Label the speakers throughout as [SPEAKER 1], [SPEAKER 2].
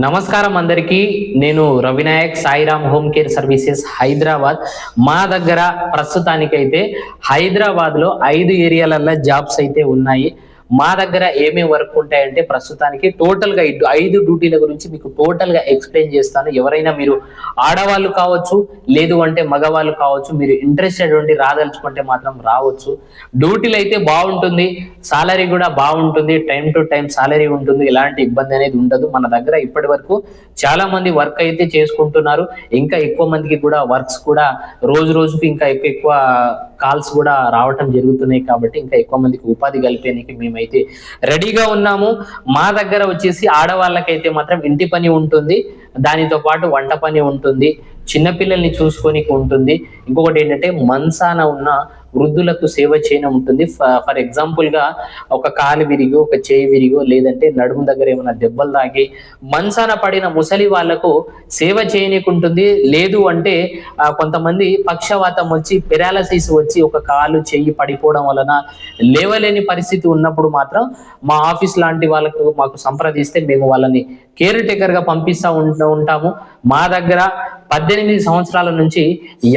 [SPEAKER 1] నమస్కారం అందరికీ. నేను Ravinayak Sairam home care services Hyderabad. మా దగ్గర ప్రస్తుతానికైతే హైదరాబాద్లో ఐదు ఏరియాలలో జాబ్స్ అయితే ఉన్నాయి. మా దగ్గర ఏమేమి వర్క్ ఉంటాయంటే ప్రస్తుతానికి టోటల్గా ఐదు డ్యూటీల గురించి మీకు టోటల్గా ఎక్స్ప్లెయిన్ చేస్తాను. ఎవరైనా మీరు ఆడవాళ్ళు కావచ్చు లేదు అంటే మగవాళ్ళు కావచ్చు మీరు ఇంట్రెస్టెడ్ ఉండి రాదలుచుకుంటే మాత్రం రావచ్చు. డ్యూటీలు అయితే బాగుంటుంది సాలరీ కూడా బాగుంటుంది టైం టు టైం సాలరీ ఉంటుంది ఎలాంటి ఇబ్బంది అనేది ఉండదు. మన దగ్గర ఇప్పటి వరకు చాలా మంది వర్క్ అయితే చేసుకుంటున్నారు. ఇంకా ఎక్కువ మందికి కూడా వర్క్స్ కూడా రోజు రోజుకి ఇంకా ఎక్కువ ఎక్కువ కాల్స్ కూడా రావటం జరుగుతున్నాయి కాబట్టి ఇంకా ఎక్కువ మందికి ఉపాధి కల్పేయడానికి మేమైతే రెడీగా ఉన్నాము. మా దగ్గర వచ్చేసి ఆడవాళ్ళకైతే మాత్రం ఇంటి పని ఉంటుంది. దానితో పాటు వంట పని ఉంటుంది. చిన్నపిల్లల్ని చూసుకోనికి ఉంటుంది. ఇంకొకటి ఏంటంటే మన్సాన ఉన్న వృద్ధులకు సేవ చేయడం ఉంటుంది. ఫర్ ఎగ్జాంపుల్గా ఒక కాలు విరిగి ఒక చేయి విరిగో లేదంటే నడుము దగ్గర ఏమైనా దెబ్బలు తాగి మంచాన పడిన ముసలి వాళ్ళకు సేవ చేయనీకుంటుంది. లేదు అంటే కొంతమంది పక్షవాతం వచ్చి పెరాలసిస్ వచ్చి ఒక కాలు చెయ్యి పడిపోవడం వలన లేవలేని పరిస్థితి ఉన్నప్పుడు మాత్రం మా ఆఫీస్ లాంటి వాళ్ళకు మాకు సంప్రదిస్తే మేము వాళ్ళని కేర్ టేకర్గా పంపిస్తూ ఉంటాము. మా దగ్గర పద్దెనిమిది సంవత్సరాల నుంచి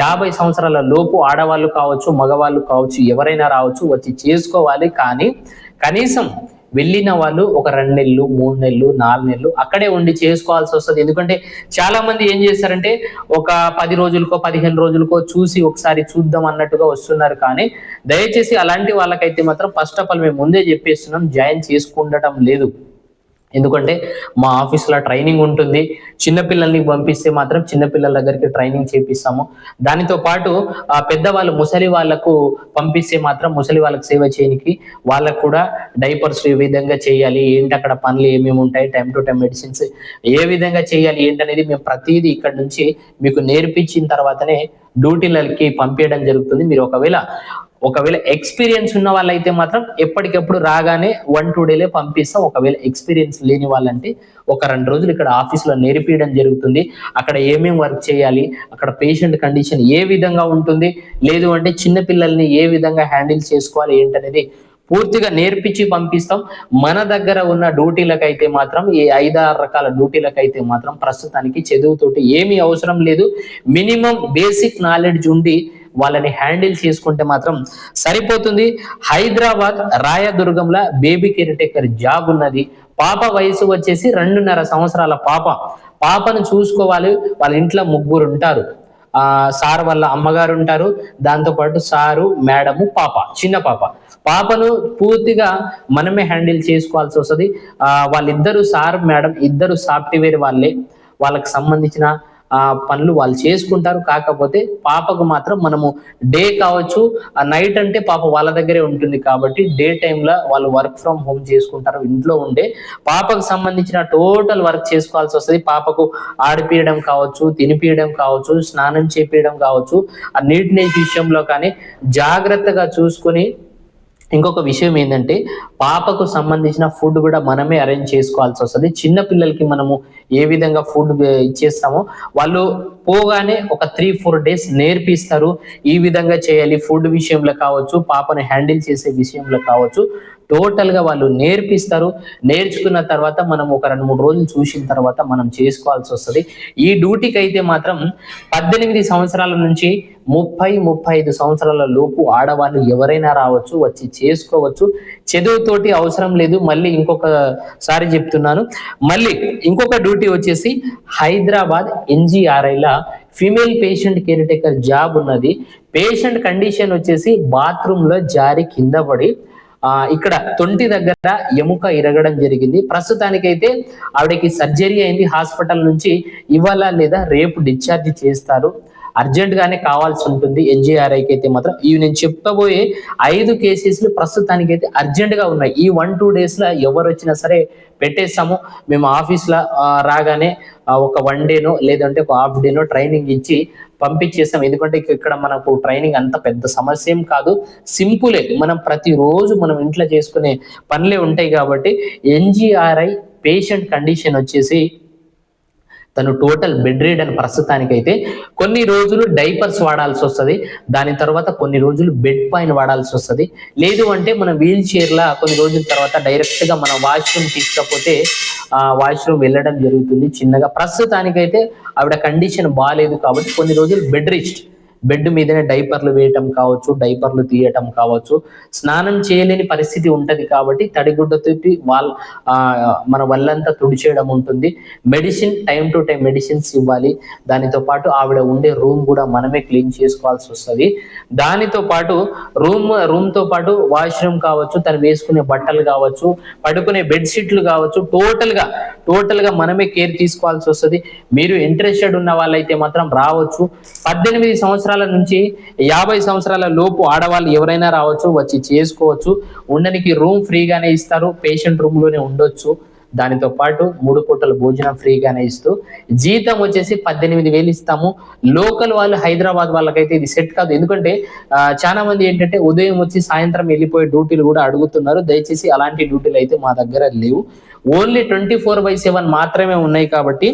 [SPEAKER 1] యాభై సంవత్సరాల లోపు ఆడవాళ్ళు కావచ్చు మగవాళ్ళు కావచ్చు ఎవరైనా రావచ్చు వచ్చి చేసుకోవాలి. కానీ కనీసం వెళ్ళిన వాళ్ళు ఒక రెండు నెలలు మూడు నెలలు నాలుగు నెలలు అక్కడే ఉండి చేసుకోవాల్సి వస్తుంది. ఎందుకంటే చాలా మంది ఏం చేస్తారంటే ఒక పది రోజులకో పదిహేను రోజులకో చూసి ఒకసారి చూద్దాం అన్నట్టుగా వస్తున్నారు. కానీ దయచేసి అలాంటి వాళ్ళకైతే మాత్రం ఫస్ట్ ఆఫ్ ఆల్ మేము ముందే చెప్పేస్తున్నాం జాయిన్ చేసుకుండటం లేదు. ఎందుకంటే మా ఆఫీస్లో ట్రైనింగ్ ఉంటుంది. చిన్నపిల్లల్ని పంపిస్తే మాత్రం చిన్నపిల్లల దగ్గరికి ట్రైనింగ్ చేపిస్తాము. దానితో పాటు ఆ పెద్దవాళ్ళు ముసలి వాళ్ళకు పంపిస్తే మాత్రం ముసలి వాళ్ళకి సేవ చేయడానికి వాళ్ళకు కూడా డైపర్స్ ఏ విధంగా చేయాలి ఏంటి అక్కడ పనులు ఏమేమి ఉంటాయి టైం టు టైం మెడిసిన్స్ ఏ విధంగా చేయాలి ఏంటనేది మేము ప్రతిదీ ఇక్కడ నుంచి మీకు నేర్పించిన తర్వాతనే డ్యూటీలకి పంపించడం జరుగుతుంది. మీరు ఒకవేళ ఒకవేళ ఎక్స్పీరియన్స్ ఉన్న వాళ్ళైతే మాత్రం ఎప్పటికెప్పుడు రాగానే వన్ టూ డేలే పంపిస్తాం. ఒకవేళ ఎక్స్పీరియన్స్ లేని వాళ్ళంటే ఒక రెండు రోజులు ఇక్కడ ఆఫీస్లో నేర్పించడం జరుగుతుంది. అక్కడ ఏమేమి వర్క్ చేయాలి అక్కడ పేషెంట్ కండిషన్ ఏ విధంగా ఉంటుంది లేదు అంటే చిన్నపిల్లల్ని ఏ విధంగా హ్యాండిల్ చేసుకోవాలి ఏంటనేది పూర్తిగా నేర్పించి పంపిస్తాం. మన దగ్గర ఉన్న డ్యూటీలకైతే మాత్రం ఈ ఐదారు రకాల డ్యూటీలకైతే మాత్రం ప్రస్తుతానికి చదువుతోటి ఏమీ అవసరం లేదు. మినిమం బేసిక్ నాలెడ్జ్ ఉండి వాళ్ళని హ్యాండిల్ చేసుకుంటే మాత్రం సరిపోతుంది. హైదరాబాద్ రాయదుర్గంలో బేబీ కేర్ టేకర్ జాబ్ ఉన్నది. పాప వయసు వచ్చేసి రెండున్నర సంవత్సరాల పాప. పాపను చూసుకోవాలి. వాళ్ళ ఇంట్లో ముగ్గురు ఉంటారు. ఆ సార్ వాళ్ళ అమ్మగారు ఉంటారు. దాంతోపాటు సారు మేడము పాప చిన్న పాప. పాపను పూర్తిగా మనమే హ్యాండిల్ చేసుకోవాల్సి వస్తుంది. ఆ వాళ్ళిద్దరు సార్ మేడం ఇద్దరు సాఫ్ట్వేర్ వాళ్ళే. వాళ్ళకి సంబంధించిన ఆ పనులు వాళ్ళు చేసుకుంటారు. కాకపోతే పాపకు మాత్రం మనము డే కావచ్చు ఆ నైట్ అంటే పాప వాళ్ళ దగ్గరే ఉంటుంది కాబట్టి డే టైంలో వాళ్ళు వర్క్ ఫ్రమ్ హోమ్ చేసుకుంటారు ఇంట్లో ఉండే. పాపకు సంబంధించిన టోటల్ వర్క్ చేసుకోవాల్సి వస్తుంది. పాపకు ఆడిపియడం కావచ్చు తినిపియడం కావచ్చు స్నానం చేపియడం కావచ్చు. ఆ నీట్నెస్ విషయంలో కానీ జాగ్రత్తగా చూసుకొని ఇంకొక విషయం ఏంటంటే పాపకు సంబంధించిన ఫుడ్ కూడా మనమే అరేంజ్ చేసుకోవాల్సి వస్తుంది. చిన్న పిల్లలకి మనము ఏ విధంగా ఫుడ్ ఇచ్చేస్తామో వాళ్ళు పోగానే ఒక త్రీ ఫోర్ డేస్ నేర్పిస్తారు. ఈ విధంగా చేయాలి. ఫుడ్ విషయంలో కావచ్చు పాపను హ్యాండిల్ చేసే విషయంలో కావచ్చు. టోటల్గా వాళ్ళు నేర్పిస్తారు. నేర్చుకున్న తర్వాత మనం ఒక రెండు మూడు రోజులు చూసిన తర్వాత మనం చేసుకోవాల్సి వస్తుంది. ఈ డ్యూటీకి అయితే మాత్రం పద్దెనిమిది సంవత్సరాల నుంచి ముప్పై ముప్పై ఐదు సంవత్సరాల లోపు ఆడవాళ్ళు ఎవరైనా రావచ్చు వచ్చి చేసుకోవచ్చు. చదువుతోటి అవసరం లేదు. మళ్ళీ ఇంకొకసారి చెప్తున్నాను. మళ్ళీ ఇంకొక డ్యూటీ వచ్చేసి హైదరాబాద్ ఎన్జిఆర్ఐలా female patient caretaker job ఉన్నది. పేషెంట్ కండిషన్ వచ్చేసి బాత్రూమ్లో జారి కింద పడి ఆ ఇక్కడ తొంటి దగ్గర ఎముక ఇరగడం జరిగింది. ప్రస్తుతానికైతే ఆవిడకి సర్జరీ అయింది. హాస్పిటల్ నుంచి ఇవాళ లేదా రేపు డిశ్చార్జ్ చేస్తారు. అర్జెంట్ గానే కావాల్సి ఉంటుంది. ఎన్జిఆర్ఐకి అయితే మాత్రం. ఇవి నేను చెప్తాబోయే ఐదు కేసెస్లు ప్రస్తుతానికైతే అర్జెంట్గా ఉన్నాయి. ఈ వన్ టూ డేస్లో ఎవరు వచ్చినా సరే పెట్టేస్తాము. మేము ఆఫీస్లో రాగానే ఒక వన్ డేనో లేదంటే ఒక హాఫ్ డేనో ట్రైనింగ్ ఇచ్చి పంపించేస్తాం ఎందుకంటే ఇక్కడ మనకు ట్రైనింగ్ అంత పెద్ద సమస్య ఏం కాదు. సింపులే. మనం ప్రతిరోజు మనం ఇంట్లో చేసుకునే పనులే ఉంటాయి కాబట్టి ఎన్జిఆర్ఐ పేషెంట్ కండిషన్ వచ్చేసి తను టోటల్ బెడ్ రీడ్ అని ప్రస్తుతానికైతే కొన్ని రోజులు డైపర్స్ వాడాల్సి వస్తుంది. దాని తర్వాత కొన్ని రోజులు బెడ్ పైన వాడాల్సి వస్తుంది. లేదు అంటే మన వీల్ చైర్లా కొన్ని రోజుల తర్వాత డైరెక్ట్గా మనం మన వాష్రూమ్ తీసుకపోతే ఆ వాష్రూమ్ వెళ్ళడం జరుగుతుంది చిన్నగా. ప్రస్తుతానికైతే ఆవిడ కండిషన్ బాగాలేదు కాబట్టి కొన్ని రోజులు బెడ్ రెస్ట్ బెడ్ మీదనే డైపర్లు వేయటం కావచ్చు డైపర్లు తీయటం కావచ్చు. స్నానం చేయలేని పరిస్థితి ఉంటది కాబట్టి తడిగుడ్డతో వాళ్ళ ఆ, మన వల్లంతా తుడిచేయడం ఉంటుంది. Medicine time to time medicines ఇవ్వాలి. దానితో పాటు ఆవిడ ఉండే రూమ్ కూడా మనమే క్లీన్ చేసుకోవాల్సి వస్తుంది. దానితో పాటు రూమ్ రూమ్తో పాటు వాష్రూమ్ కావచ్చు తను వేసుకునే బట్టలు కావచ్చు పడుకునే బెడ్షీట్లు కావచ్చు టోటల్గా టోటల్గా మనమే కేర్ తీసుకోవాల్సి వస్తుంది. మీరు ఇంట్రెస్టెడ్ ఉన్న వాళ్ళైతే మాత్రం రావచ్చు. పద్దెనిమిది సంవత్సరాలు నుంచి యాభై సంవత్సరాల లోపు ఆడవాళ్ళు ఎవరైనా రావచ్చు వచ్చి చేసుకోవచ్చు. ఉండడానికి రూమ్ ఫ్రీగానే ఇస్తారు పేషెంట్ రూమ్లోనే ఉండొచ్చు. దానితో పాటు మూడు పూటల భోజనం ఫ్రీగానే ఇస్తూ జీతం వచ్చేసి పద్దెనిమిది వేలు ఇస్తాము. లోకల్ వాళ్ళు హైదరాబాద్ వాళ్ళకైతే ఇది సెట్ కాదు. ఎందుకంటే చాలా మంది ఏంటంటే ఉదయం వచ్చి సాయంత్రం వెళ్ళిపోయే డ్యూటీలు కూడా అడుగుతున్నారు. దయచేసి అలాంటి డ్యూటీలు అయితే మా దగ్గర లేవు. Only twenty four by seven మాత్రమే ఉన్నాయి కాబట్టి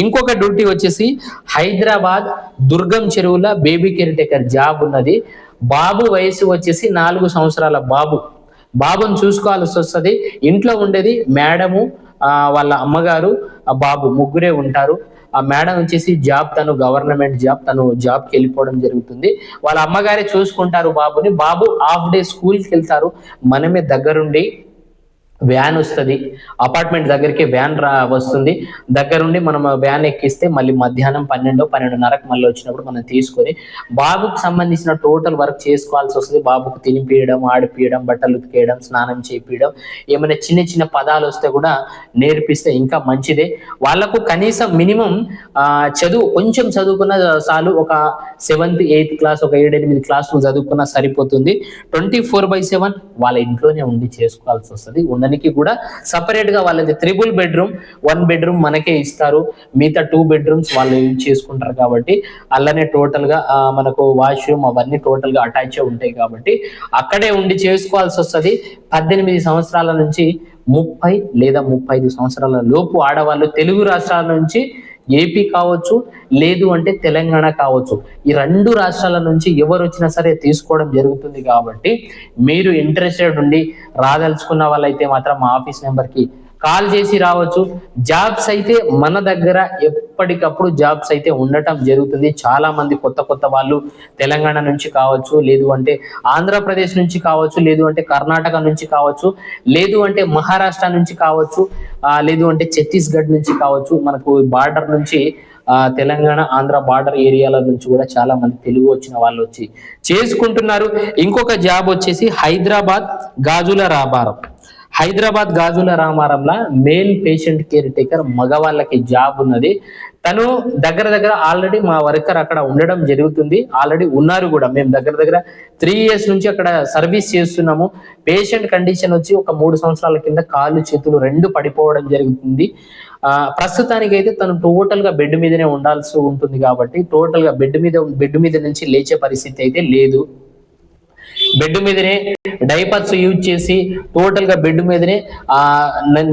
[SPEAKER 1] ఇంకొక డ్యూటీ వచ్చేసి హైదరాబాద్ దుర్గం చెరువుల బేబీ కేర్ టేకర్ జాబ్ ఉన్నది. బాబు వయసు వచ్చేసి నాలుగు సంవత్సరాల బాబు. బాబుని చూసుకోవాల్సి వస్తుంది. ఇంట్లో ఉండేది మేడము వాళ్ళ అమ్మగారు ఆ బాబు ముగ్గురే ఉంటారు. ఆ మేడం వచ్చేసి జాబ్ తను గవర్నమెంట్ జాబ్ తను జాబ్కి వెళ్ళిపోవడం జరుగుతుంది. వాళ్ళ అమ్మగారే చూసుకుంటారు బాబుని. బాబు హాఫ్ డే స్కూల్కి వెళ్తారు. మనమే దగ్గరుండి వ్యాన్ వస్తుంది. అపార్ట్మెంట్ దగ్గరికి వ్యాన్ రా వస్తుంది. దగ్గరుండి మనం వ్యాన్ ఎక్కిస్తే మళ్ళీ మధ్యాహ్నం పన్నెండు పన్నెండున్నరకు మళ్ళీ వచ్చినప్పుడు మనం తీసుకొని బాబుకు సంబంధించిన టోటల్ వర్క్ చేసుకోవాల్సి వస్తుంది. బాబుకు తినిపియడం ఆడిపియడం బట్టలు ఉతికేయడం స్నానం చేపియడం ఏమైనా చిన్న చిన్న పదాలు వస్తే కూడా నేర్పిస్తే ఇంకా మంచిదే. వాళ్ళకు కనీసం మినిమం చదువు కొంచెం చదువుకున్న చాలు ఒక సెవెంత్ ఎయిత్ క్లాస్ ఒక ఏడు ఎనిమిది క్లాసులు చదువుకున్నా సరిపోతుంది. ట్వంటీ ఫోర్ బై సెవెన్ వాళ్ళ ఇంట్లోనే ఉండి చేసుకోవాల్సి వస్తుంది. దానికి కూడా సపరేట్గా వాళ్ళది త్రిబుల్ బెడ్రూమ్ వన్ బెడ్రూమ్ మనకే ఇస్తారు. మిగతా టూ బెడ్రూమ్స్ వాళ్ళు యూజ్ చేసుకుంటారు కాబట్టి అలానే టోటల్గా మనకు వాష్రూమ్ అవన్నీ టోటల్గా అటాచ్ ఉంటాయి కాబట్టి అక్కడే ఉండి చేసుకోవాల్సి వస్తుంది. పద్దెనిమిది సంవత్సరాల నుంచి ముప్పై లేదా ముప్పై ఐదు సంవత్సరాల లోపు ఆడవాళ్ళు తెలుగు రాష్ట్రాల నుంచి ఏపీ కావచ్చు లేదు అంటే తెలంగాణ కావచ్చు. ఈ రెండు రాష్ట్రాల నుంచి ఎవరు వచ్చినా సరే తీసుకోవడం జరుగుతుంది కాబట్టి మీరు ఇంట్రెస్టెడ్ ఉండి రాదలుచుకున్న వాళ్ళైతే మాత్రం మా ఆఫీస్ నెంబర్కి కాల్ చేసి రావచ్చు. జాబ్స్ అయితే మన దగ్గర ఎప్పటికప్పుడు జాబ్స్ అయితే ఉండటం జరుగుతుంది. చాలా మంది కొత్త కొత్త వాళ్ళు తెలంగాణ నుంచి కావచ్చు లేదు అంటే ఆంధ్రప్రదేశ్ నుంచి కావచ్చు లేదు అంటే కర్ణాటక నుంచి కావచ్చు లేదు అంటే మహారాష్ట్ర నుంచి కావచ్చు ఆ, లేదు అంటే ఛత్తీస్గఢ్ నుంచి కావచ్చు మనకు బార్డర్ నుంచి ఆ, తెలంగాణ ఆంధ్ర బార్డర్ ఏరియాల నుంచి కూడా చాలా మంది తెలుగు వచ్చిన వాళ్ళు వచ్చి చేసుకుంటున్నారు. ఇంకొక జాబ్ వచ్చేసి హైదరాబాద్ గాజుల రాబారం. హైదరాబాద్ గాజుల రామారంలో మేల్ పేషెంట్ కేర్ టేకర్ మగవాళ్ళకి జాబ్ ఉన్నది. తను దగ్గర దగ్గర ఆల్రెడీ మా వర్కర్ అక్కడ ఉండడం జరుగుతుంది. ఆల్రెడీ ఉన్నారు కూడా. మేము దగ్గర దగ్గర త్రీ ఇయర్స్ నుంచి అక్కడ సర్వీస్ చేస్తున్నాము. పేషెంట్ కండిషన్ వచ్చి ఒక మూడు సంవత్సరాల కింద కాళ్ళు చేతులు రెండు పడిపోవడం జరుగుతుంది. ఆ ప్రస్తుతానికి అయితే తను టోటల్గా బెడ్ మీదనే ఉండాల్సి ఉంటుంది కాబట్టి టోటల్గా బెడ్ మీద బెడ్ మీద నుంచి లేచే పరిస్థితి అయితే లేదు. బెడ్ మీదనే డైపర్స్ యూజ్ చేసి టోటల్గా బెడ్ మీదనే ఆ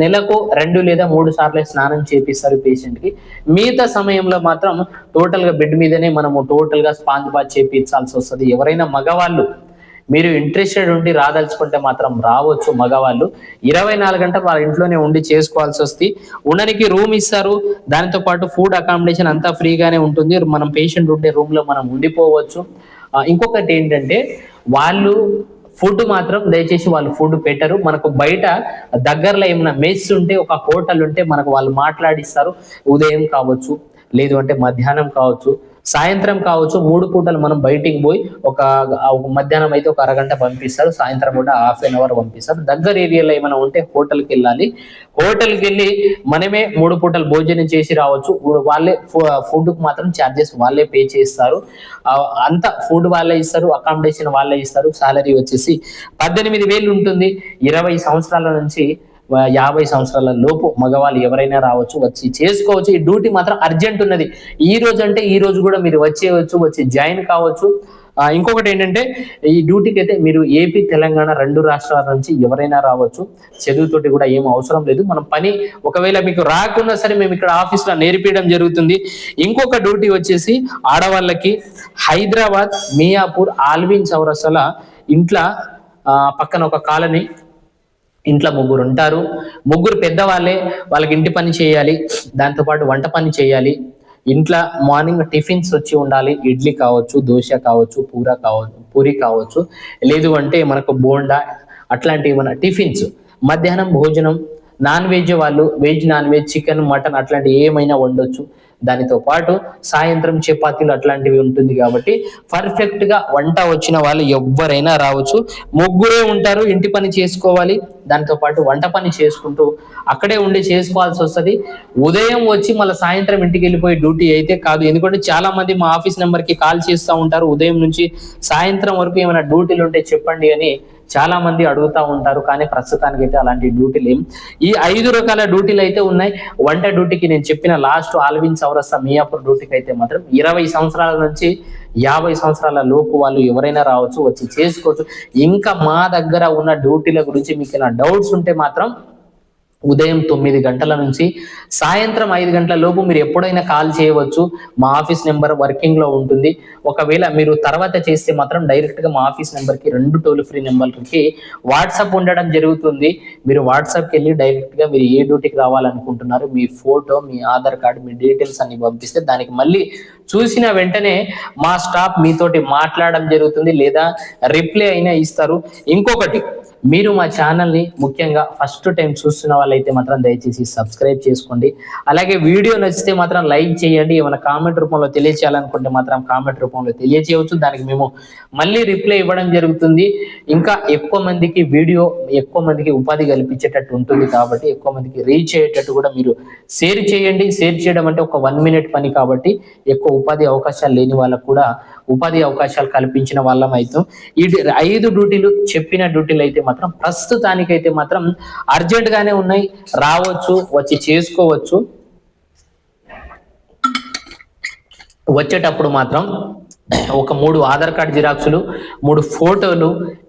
[SPEAKER 1] నెలకు రెండు లేదా మూడు సార్లు స్నానం చేపిస్తారు పేషెంట్కి మిగతా సమయంలో మాత్రం టోటల్గా బెడ్ మీదనే మనము టోటల్గా స్పాంజ్ బాత్ చేపించాల్సి వస్తుంది. ఎవరైనా మగవాళ్ళు మీరు ఇంట్రెస్టెడ్ ఉండి రాదలుచుకుంటే మాత్రం రావచ్చు మగవాళ్ళు. ఇరవై నాలుగు గంటలు వాళ్ళ ఇంట్లోనే ఉండి చేసుకోవాల్సి వస్తుంది. ఉండడానికి రూమ్ ఇస్తారు. దానితో పాటు ఫుడ్ అకామిడేషన్ అంతా ఫ్రీగానే ఉంటుంది. మనం పేషెంట్ ఉండే రూమ్లో మనం ఉండిపోవచ్చు. ఇంకొకటి ఏంటంటే వాళ్ళు ఫుడ్ మాత్రం దయచేసి వాళ్ళు ఫుడ్ పెట్టరు. మనకు బయట దగ్గరలో ఏమైనా మెస్ ఉంటే ఒక హోటల్ ఉంటే మనకు వాళ్ళు మాట్లాడిస్తారు. ఉదయం కావచ్చు లేదు అంటే మధ్యాహ్నం కావచ్చు. సాయంత్రం కావచ్చు మూడు పూటలు మనం బయటికి పోయి ఒక మధ్యాహ్నం అయితే ఒక అరగంట పంపిస్తారు సాయంత్రం కూడా హాఫ్ అన్ అవర్ పంపిస్తారు. దగ్గర ఏరియాలో ఏమైనా ఉంటే హోటల్కి వెళ్ళాలి. హోటల్కి వెళ్ళి మనమే మూడు పూటలు భోజనం చేసి రావచ్చు. వాళ్ళే ఫుడ్కి మాత్రం ఛార్జెస్ వాళ్ళే పే చేస్తారు. అంత ఫుడ్ వాళ్ళే ఇస్తారు అకామిడేషన్ వాళ్ళే ఇస్తారు సాలరీ వచ్చేసి పద్దెనిమిది వేలు ఉంటుంది. ఇరవై సంవత్సరాల నుంచి యాభై సంవత్సరాల లోపు మగవాళ్ళు ఎవరైనా రావచ్చు వచ్చి చేసుకోవచ్చు. ఈ డ్యూటీ మాత్రం అర్జెంట్ ఉన్నది. ఈ రోజు అంటే ఈ రోజు కూడా మీరు వచ్చేయచ్చు వచ్చి జాయిన్ కావచ్చు. ఇంకొకటి ఏంటంటే ఈ డ్యూటీకి అయితే మీరు ఏపీ తెలంగాణ రెండు రాష్ట్రాల నుంచి ఎవరైనా రావచ్చు. చదువుతోటి కూడా ఏం అవసరం లేదు. మనం పని ఒకవేళ మీకు రాకున్నా సరే మేము ఇక్కడ ఆఫీస్లో నేర్పించడం జరుగుతుంది. ఇంకొక డ్యూటీ వచ్చేసి ఆడవాళ్ళకి హైదరాబాద్ మియాపూర్ ఆల్విన్ చౌరసల ఇంట్లో పక్కన ఒక కాలనీ ఇంట్లో ముగ్గురు ఉంటారు. ముగ్గురు పెద్దవాళ్ళే వాళ్ళకి ఇంటి పని చేయాలి దాంతోపాటు వంట పని చేయాలి. ఇంట్లో మార్నింగ్ టిఫిన్స్ వచ్చి ఉండాలి. ఇడ్లీ కావచ్చు దోశ కావచ్చు పూర కావచ్చు పూరి కావచ్చు. లేదు అంటే మనకు బోండా అట్లాంటివి మన టిఫిన్స్. మధ్యాహ్నం భోజనం నాన్ వెజ్ వాళ్ళు veg non veg chicken mutton అట్లాంటి ఏమైనా వండొచ్చు. దానితో పాటు సాయంత్రం చపాతీలు అట్లాంటివి ఉంటుంది కాబట్టి పర్ఫెక్ట్గా వంట వచ్చిన వాళ్ళు ఎవ్వరైనా రావచ్చు. ముగ్గురే ఉంటారు ఇంటి పని చేసుకోవాలి. దానితో పాటు వంట పని చేసుకుంటూ అక్కడే ఉండి చేసుకోవాల్సి వస్తుంది. ఉదయం వచ్చి మళ్ళీ సాయంత్రం ఇంటికి వెళ్ళిపోయి డ్యూటీ అయితే కాదు. ఎందుకంటే చాలా మంది మా ఆఫీస్ నెంబర్కి కాల్ చేస్తూ ఉంటారు. ఉదయం నుంచి సాయంత్రం వరకు ఏమైనా డ్యూటీలు ఉంటే చెప్పండి అని చాలా మంది అడుగుతా ఉంటారు కానీ ప్రస్తుతానికి అయితే అలాంటి డ్యూటీలు ఏం ఈ ఐదు రకాల డ్యూటీలు అయితే ఉన్నాయి. వంట డ్యూటీకి నేను చెప్పిన లాస్ట్ ఆల్విన్ చౌరస్తా మియాపూర్ డ్యూటీకి అయితే మాత్రం ఇరవై సంవత్సరాల నుంచి యాభై సంవత్సరాల లోపు వాళ్ళు ఎవరైనా రావచ్చు వచ్చి చేసుకోవచ్చు. ఇంకా మా దగ్గర ఉన్న డ్యూటీల గురించి మీకు ఏమైనా డౌట్స్ ఉంటే మాత్రం ఉదయం తొమ్మిది గంటల నుంచి సాయంత్రం ఐదు గంటల లోపు మీరు ఎప్పుడైనా కాల్ చేయవచ్చు. మా ఆఫీస్ నెంబర్ వర్కింగ్లో ఉంటుంది. ఒకవేళ మీరు తర్వాత చేస్తే మాత్రం డైరెక్ట్గా మా ఆఫీస్ నెంబర్కి రెండు టోల్ ఫ్రీ నెంబర్లకి వాట్సాప్ ఉండడం జరుగుతుంది. మీరు వాట్సాప్కి వెళ్ళి డైరెక్ట్గా మీరు ఏ డ్యూటీకి రావాలనుకుంటున్నారు మీ ఫోటో మీ ఆధార్ కార్డు మీ డీటెయిల్స్ అన్ని పంపిస్తే దానికి మళ్ళీ చూసిన వెంటనే మా స్టాఫ్ మీతోటి మాట్లాడడం జరుగుతుంది లేదా రిప్లై అయినా ఇస్తారు. ఇంకొకటి మీరు మా ఛానల్ని ముఖ్యంగా ఫస్ట్ టైం చూస్తున్న వాళ్ళైతే మాత్రం దయచేసి సబ్స్క్రైబ్ చేసుకోండి. అలాగే వీడియో నచ్చితే మాత్రం లైక్ చేయండి. ఏమైనా కామెంట్ రూపంలో తెలియచేయాలనుకుంటే మాత్రం కామెంట్ రూపంలో తెలియచేయవచ్చు. దానికి మేము మళ్ళీ రిప్లై ఇవ్వడం జరుగుతుంది. ఇంకా ఎక్కువ మందికి వీడియో ఎక్కువ మందికి ఉపాధి కల్పించేటట్టు ఉంటుంది కాబట్టి ఎక్కువ మందికి రీచ్ అయ్యేటట్టు కూడా మీరు షేర్ చేయండి. షేర్ చేయడం అంటే ఒక వన్ మినిట్ పని కాబట్టి ఎక్కువ ఉపాధి అవకాశాలు లేని వాళ్ళకు కూడా ఉపాధి అవకాశాలు కల్పించిన వాళ్ళం అయితే ఈ ఐదు డ్యూటీలు చెప్పిన డ్యూటీలు అయితే మాత్రం ప్రస్తుతానికైతే మాత్రం అర్జెంట్ గానే ఉన్నాయి. రావచ్చు వచ్చి చేసుకోవచ్చు. వచ్చేటప్పుడు మాత్రం ఒక మూడు ఆధార్ కార్డ్ జిరాక్సులు మూడు ఫోటోలు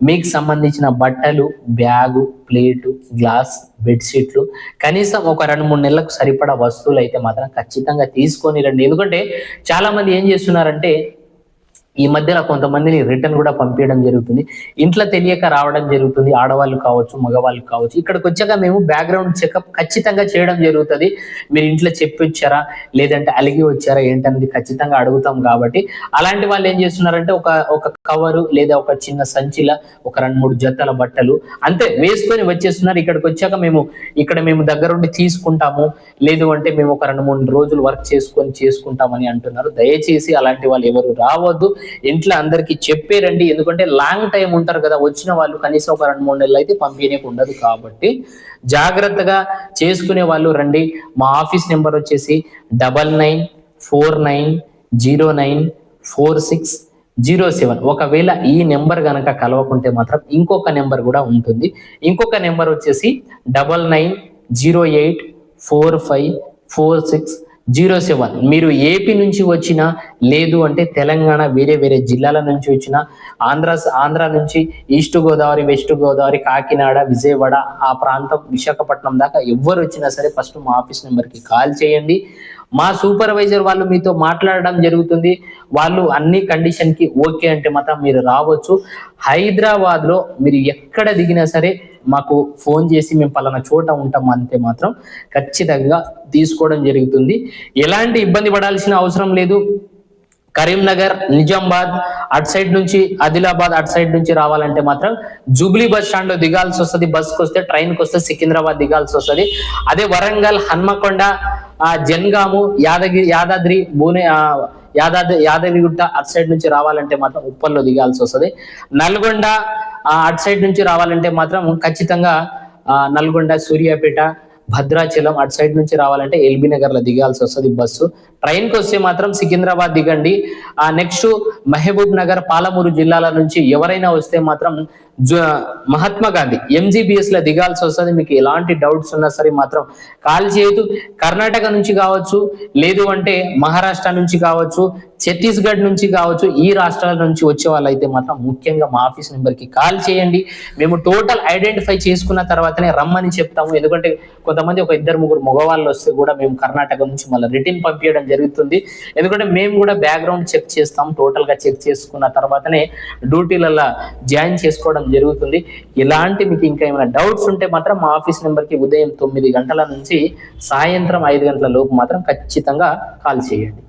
[SPEAKER 1] మీకు సంబంధించిన బట్టలు బ్యాగు ప్లేటు గ్లాస్ బెడ్షీట్లు కనీసం ఒక రెండు మూడు నెలలకు సరిపడా వస్తువులు అయితే మాత్రం ఖచ్చితంగా తీసుకొని రండి. ఎందుకంటే చాలా మంది ఏం చేస్తున్నారంటే ఈ మధ్యలో కొంతమందిని రిటర్న్ కూడా పంపించడం జరుగుతుంది. ఇంట్లో తెలియక రావడం జరుగుతుంది. ఆడవాళ్ళు కావచ్చు మగవాళ్ళు కావచ్చు. ఇక్కడికి వచ్చాక మేము బ్యాక్గ్రౌండ్ చెకప్ ఖచ్చితంగా చేయడం జరుగుతుంది. మీరు ఇంట్లో చెప్పి వచ్చారా లేదంటే అలిగి వచ్చారా? ఏంటనేది ఖచ్చితంగా అడుగుతాం కాబట్టి. అలాంటి వాళ్ళు ఏం చేస్తున్నారంటే ఒక ఒక కవరు లేదా ఒక చిన్న సంచిల ఒక రెండు మూడు జతల బట్టలు అంతే వేసుకొని వచ్చేస్తున్నారు. ఇక్కడికి వచ్చాక మేము ఇక్కడ మేము దగ్గరుండి తీసుకుంటాము. లేదు అంటే మేము ఒక రెండు మూడు రోజులు వర్క్ చేసుకొని చేసుకుంటామని అంటున్నారు. దయచేసి అలాంటి వాళ్ళు ఎవరు రావద్దు. ఇంట్లో అందరికీ చెప్పేరండి ఎందుకంటే లాంగ్ టైం ఉంటారు కదా వచ్చిన వాళ్ళు కనీసం ఒక రెండు మూడు నెలలు అయితే పంపించడానికి ఉండదు కాబట్టి జాగ్రత్తగా చేసుకునే వాళ్ళు రండి. మా ఆఫీస్ నెంబర్ వచ్చేసి double nine four nine zero nine four six zero seven. ఒకవేళ ఈ నెంబర్ గనక కలవకుంటే మాత్రం ఇంకొక నెంబర్ కూడా ఉంటుంది. ఇంకొక నెంబర్ వచ్చేసి double nine zero eight four five four six zero seven. మీరు ఏపీ నుంచి వచ్చినా లేదు అంటే తెలంగాణ వేరే వేరే జిల్లాల నుంచి వచ్చిన ఆంధ్ర ఆంధ్ర నుంచి ఈస్ట్ గోదావరి వెస్ట్ గోదావరి కాకినాడ విజయవాడ ఆ ప్రాంతం విశాఖపట్నం దాకా ఎవరు వచ్చినా సరే ఫస్ట్ మా ఆఫీస్ నెంబర్కి కాల్ చేయండి. మా సూపర్వైజర్ వాళ్ళు మీతో మాట్లాడడం జరుగుతుంది. వాళ్ళు అన్ని కండిషన్కి ఓకే అంటే మాత్రం మీరు రావచ్చు. హైదరాబాద్లో మీరు ఎక్కడ దిగినా సరే మాకు ఫోన్ చేసి మేము పలానా చోట ఉంటాం అంతే మాత్రం ఖచ్చితంగా తీసుకోవడం జరుగుతుంది. ఎలాంటి ఇబ్బంది పడాల్సిన అవసరం లేదు. కరీంనగర్ నిజామాబాద్ అటు సైడ్ నుంచి ఆదిలాబాద్ అటు సైడ్ నుంచి రావాలంటే మాత్రం జూబ్లీ బస్ స్టాండ్లో దిగాల్సి వస్తుంది. బస్కి వస్తే ట్రైన్కి వస్తే సికింద్రాబాద్ దిగాల్సి వస్తుంది. అదే వరంగల్ హన్మకొండ జన్గాము యాదగిరి యాదాద్రి భువనే యాదాద్రి యాదగిరిగుట్ట అటు సైడ్ నుంచి రావాలంటే మాత్రం ఉప్పల్లో దిగాల్సి వస్తుంది. నల్గొండ అటు సైడ్ నుంచి రావాలంటే మాత్రం ఖచ్చితంగా నల్గొండ సూర్యాపేట భద్రాచలం అటు సైడ్ నుంచి రావాలంటే ఎల్బీ నగర్లో దిగాల్సి వస్తుంది బస్సు. ట్రైన్కి వస్తే మాత్రం సికింద్రాబాద్ దిగండి. ఆ నెక్స్ట్ మహబూబ్ నగర్ పాలమూరు జిల్లాల నుంచి ఎవరైనా వస్తే మాత్రం మహాత్మా గాంధీ ఎంజీబీఎస్లో దిగాల్సి వస్తుంది. మీకు ఎలాంటి డౌట్స్ ఉన్నా సరే మాత్రం కాల్ చేయదు కర్ణాటక నుంచి కావచ్చు లేదు అంటే మహారాష్ట్ర నుంచి కావచ్చు ఛత్తీస్గఢ్ నుంచి కావచ్చు ఈ రాష్ట్రాల నుంచి వచ్చే వాళ్ళైతే మాత్రం ముఖ్యంగా మా ఆఫీస్ నెంబర్కి కాల్ చేయండి. మేము టోటల్ ఐడెంటిఫై చేసుకున్న తర్వాతనే రమ్మని చెప్తాము. ఎందుకంటే కొంతమంది ఒక ఇద్దరు ముగ్గురు మగవాళ్ళు వస్తే కూడా మేము కర్ణాటక నుంచి మళ్ళీ రిటర్న్ పంపించడం జరుగుతుంది. ఎందుకంటే మేము కూడా బ్యాక్గ్రౌండ్ చెక్ చేస్తాం. టోటల్గా చెక్ చేసుకున్న తర్వాతనే డ్యూటీలలో జాయిన్ చేసుకోవడం జరుగుతుంది. ఇలాంటి మీకు ఇంకా ఏమైనా డౌట్స్ ఉంటే మాత్రం మా ఆఫీస్ నెంబర్కి ఉదయం తొమ్మిది గంటల నుంచి సాయంత్రం ఐదు గంటల లోపు మాత్రం ఖచ్చితంగా కాల్ చేయండి.